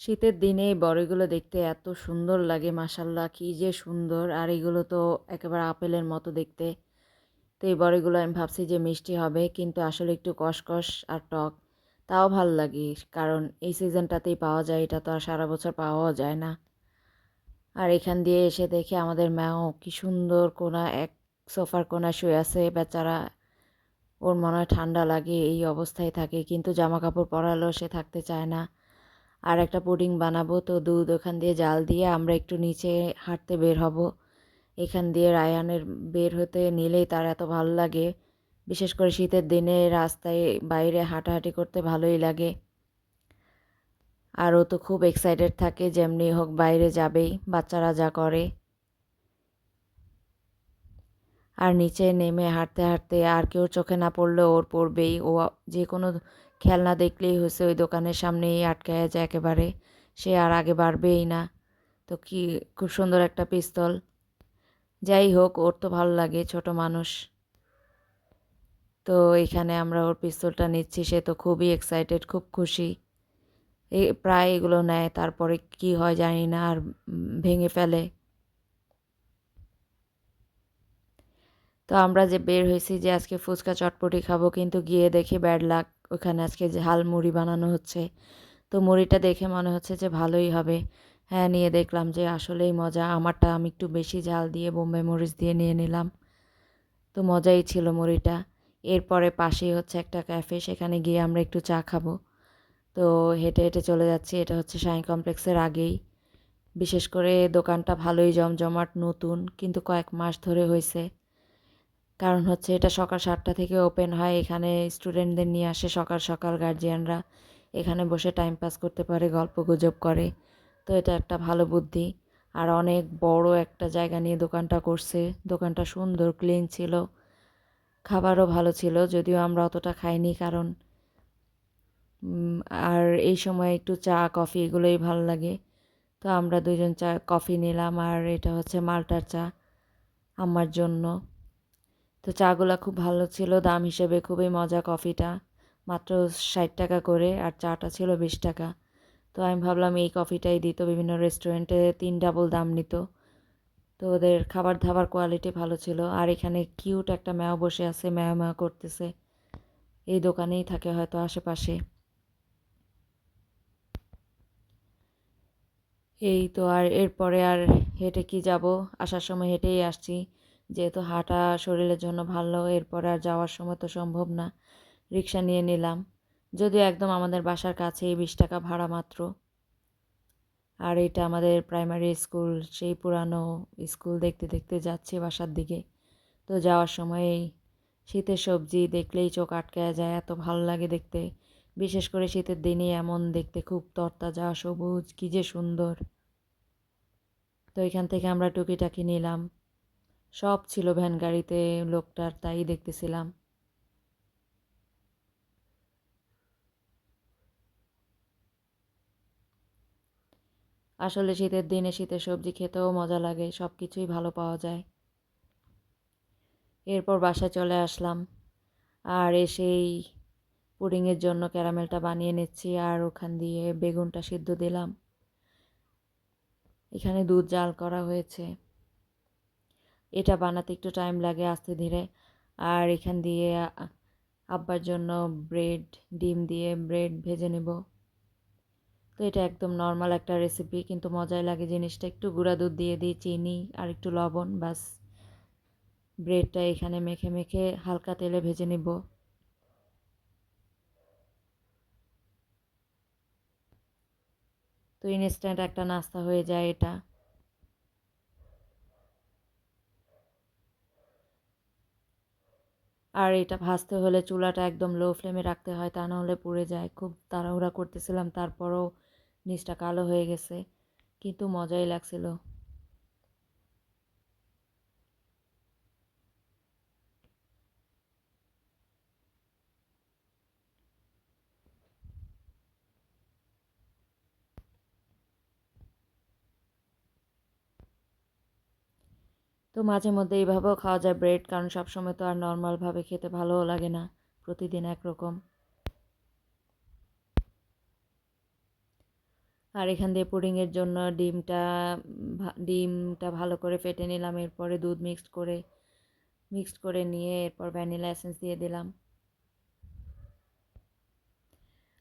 শীতের দিনে বড়িগুলো দেখতে এত সুন্দর লাগে মাশাল্লাহ কি যে সুন্দর। আর এগুলো তো একেবারে আপেলের মতো দেখতে। তো এই বড়িগুলো আমি ভাবছি যে মিষ্টি হবে, কিন্তু আসলে একটু কষকষ আর টক। তাও ভালো লাগে, কারণ এই সিজনটাতেই পাওয়া যায়, এটা তো আর সারা বছর পাওয়াও যায় না। আর এখান দিয়ে এসে দেখে আমাদের ম্যাও কি সুন্দর কোনা, এক সোফার কোনা শুয়ে আছে, বেচারা। ওর মনে হয় ঠান্ডা লাগে, এই অবস্থায় থাকে, কিন্তু জামা কাপড় পরালেও সে থাকতে চায় না। আর একটা পুডিং বানাবো। তো দুধ ওখান দিয়ে জাল দিয়ে আমরা একটু নিচে হাঁটতে বের হব। এখান দিয়ে রায়ানের বের হতে নিলেই তার এত ভালো লাগে। বিশেষ করে শীতের দিনে রাস্তায় বাইরে হাঁটাহাঁটি করতে ভালোই লাগে। আর ও তো খুব এক্সাইটেড থাকে, যেমনি হোক বাইরে যাবেই, বাচ্চারা যা করে। আর নিচে নেমে হাঁটতে হাঁটতে আর কেউ চোখে না পড়লে ওর পড়বেই। ও যে কোনো খেলনা দেখলেই হয়েছে ওই দোকানের সামনেই আটকায় যায় একেবারে। সে আর আগে বাড়বেই না। তো কি, খুব সুন্দর একটা পিস্তল। যাই হোক, ওর তো ভালো লাগে, ছোট মানুষ। তো এখানে আমরা ওর পিস্তলটা নিচ্ছি, সে তো খুবই এক্সাইটেড খুব খুশি। এ প্রায় এগুলো নেয়, তারপরে কি হয় জানি না, আর ভেঙে ফেলে। তো আমরা যে বের হয়েছি যে আজকে ফুচকা চটপটি খাব, কিন্তু গিয়ে দেখি ব্যাড লাক ওখানে আজকে ঝাল মুড়ি বানানো হচ্ছে। তো মুড়িটা দেখে মনে হচ্ছে যে ভালোই হবে। হ্যাঁ নিয়ে দেখলাম যে আসলেই মজা। আমারটা আমি একটু বেশি ঝাল দিয়ে বোম্বে মরিচ দিয়ে নিয়ে নিলাম। তো মজাই ছিল মুড়িটা। এরপরে পাশেই হচ্ছে একটা ক্যাফে, সেখানে গিয়ে আমরা একটু চা খাব। তো হেঁটে হেঁটে চলে যাচ্ছি। এটা হচ্ছে সাই কমপ্লেক্সের আগেই। বিশেষ করে দোকানটা ভালোই জমজমাট, নতুন, কিন্তু কয়েক মাস ধরে হয়েছে। কারণ হচ্ছে এটা সকাল সাতটা থেকে ওপেন হয়, এখানে স্টুডেন্টদের নিয়ে আসে সকাল সকাল গার্জিয়ানরা এখানে বসে টাইম পাস করতে পারে, গল্প গুজব করে। তো এটা একটা ভালো বুদ্ধি। আর অনেক বড় একটা জায়গা নিয়ে দোকানটা করছে। দোকানটা সুন্দর ক্লিন ছিল। খাবারও ভালো ছিল, যদিও আমরা অতটা খাইনি কারণ আর এই সময় একটু চা, কফি এগুলোই ভালো লাগে। তো আমরা দুজন চা, কফি নিলাম। আর এটা হচ্ছে মাল্টার চা, আমার জন্য। তো চাগুলো খুব ভালো ছিল, দাম হিসেবে খুবই মজা কফিটা। মাত্র ষাট টাকা করে আর চাটা ছিল বিশ টাকা। তো আমি ভাবলাম এই কফিটাই দিত বিভিন্ন রেস্টুরেন্টে তিন ডাবল দাম নিত। তো ওদের খাবার দাবার কোয়ালিটি ভালো ছিল। আর এখানে কিউট একটা ম্যাও বসে আছে, ম্যাও ম্যাও করতেছে। এই দোকানেই থাকে হয়তো আশেপাশে। এই তো আর এরপরে আর হেঁটে কি যাব? আসার সময় হেঁটেই আসছি। যেহেতু হাঁটা শরীরের জন্য ভালো, এরপরে আর যাওয়ার সময় তো সম্ভব না। রিক্সা নিয়ে নিলাম। যদিও একদম আমাদের বাসার কাছেই বিশ টাকা ভাড়া মাত্র। আর এটা আমাদের প্রাইমারি স্কুল সেই পুরানো স্কুল দেখতে দেখতে যাচ্ছি বাসার দিকে। তো যাওয়ার সময় শীতের সবজি দেখলেই চোখ আটকায় যায়, এত ভালো লাগে দেখতে। বিশেষ করে শীতের দিনে এমন দেখতে খুব তরতাজা, সবুজ, কী যে সুন্দর। তো এখান থেকে আমরা টুকিটাকি নিলাম। সব ছিল ভ্যান গাড়িতে, লোকটার তাই দেখতেছিলাম। আসলে শীতের দিনে শীতের সবজি খেতেও মজা লাগে সব কিছুই ভালো পাওয়া যায়। এরপর বাসায় চলে আসলাম। আর এসেই পুডিংয়ের জন্য ক্যারামেলটা বানিয়ে নিচ্ছি আর ওখান দিয়ে বেগুনটা সিদ্ধ দিলাম। এখানে দুধ জাল করা হয়েছে। এটা বানাতে একটু টাইম লাগে আস্তে ধীরে। আর এখান দিয়ে আব্বার জন্য ব্রেড ডিম দিয়ে ব্রেড ভেজে নেব। তো এটা একদম নর্মাল একটা রেসিপি কিন্তু মজাই লাগে জিনিসটা। একটু গুঁড়া দুধ দিয়ে দিই, চিনি আর একটু লবণ বাস ব্রেডটা এখানে মেখে মেখে হালকা তেলে ভেজে নিব। তো ইনস্ট্যান্ট একটা নাস্তা হয়ে যায় এটা। আর এটা ভাজতে হলে চুলাটা একদম লো ফ্লেমে রাখতে হয়, তা নাহলে পুড়ে যায়। খুব তাড়াহুড়া করতেছিলাম, তারপরও নিচটা কালো হয়ে গেছে, কিন্তু মজাই লাগছিল। তো মাঝে মধ্যে এইভাবেও খাওয়া যায় ব্রেড কারণ সবসময় তো আর নর্মালভাবে খেতে ভালোও লাগে না, প্রতিদিন একরকম। আর এখান দিয়ে পুডিংয়ের জন্য ডিমটা ডিমটা ভালো করে ফেটে নিলাম, এরপরে দুধ মিক্সড করে মিক্সড করে নিয়ে এরপর ভ্যানিলা এসেন্স দিয়ে দিলাম।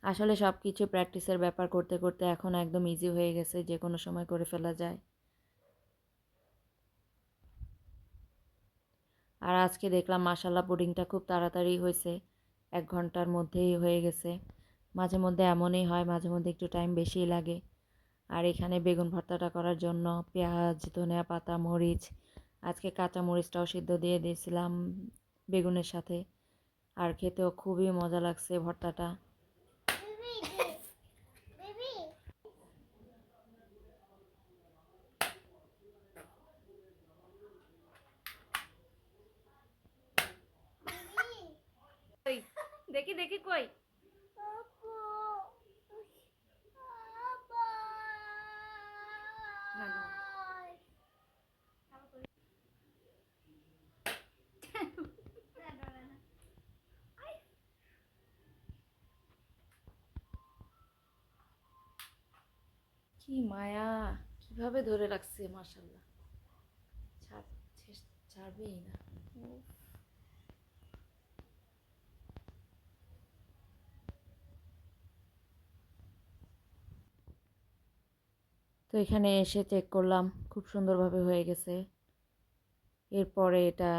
আসলে সব কিছু প্র্যাকটিসের ব্যাপার করতে করতে এখন একদম ইজি হয়ে গেছে যে কোনো সময় করে ফেলা যায়। আর আজকে দেখলাম মাসালা পুডিংটা খুব তাড়াতাড়ি হয়েছে। এক ঘণ্টার মধ্যেই হয়ে গেছে। মাঝে মধ্যে এমনই হয়, মাঝে মধ্যে একটু টাইম বেশিই লাগে। আর এখানে বেগুন ভর্তাটা করার জন্য পেঁয়াজ, ধনিয়া পাতা, মরিচ, আজকে কাঁচা মরিচটাও সিদ্ধ দিয়ে দিয়েছিলাম বেগুনের সাথে। আর খেতেও খুবই মজা লাগছে ভর্তাটা। দেখি কই? কি মায়া কীভাবে ধরে রাখছে মার্শাল্লাহ ছাড় ছেড়- ছাড়বেই না। তো এখানে এসে চেক করলাম, খুব সুন্দরভাবে হয়ে গেছে। এরপরে এটা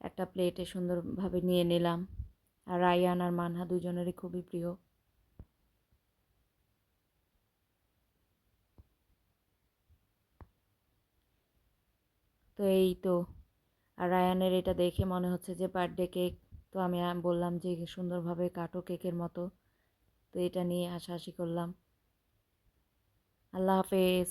একটা প্লেটে সুন্দরভাবে নিয়ে নিলাম। আর রায়ান আর মানহা দুজনেরই খুবই প্রিয়। তো এই তো। আর রায়ানের এটা দেখে মনে হচ্ছে যে বার্থডে কেক তো আমি বললাম যে সুন্দরভাবে কাটো কেকের মতো। তো এটা নিয়ে হাসাহাসি করলাম। আল্লাহ হাফেজ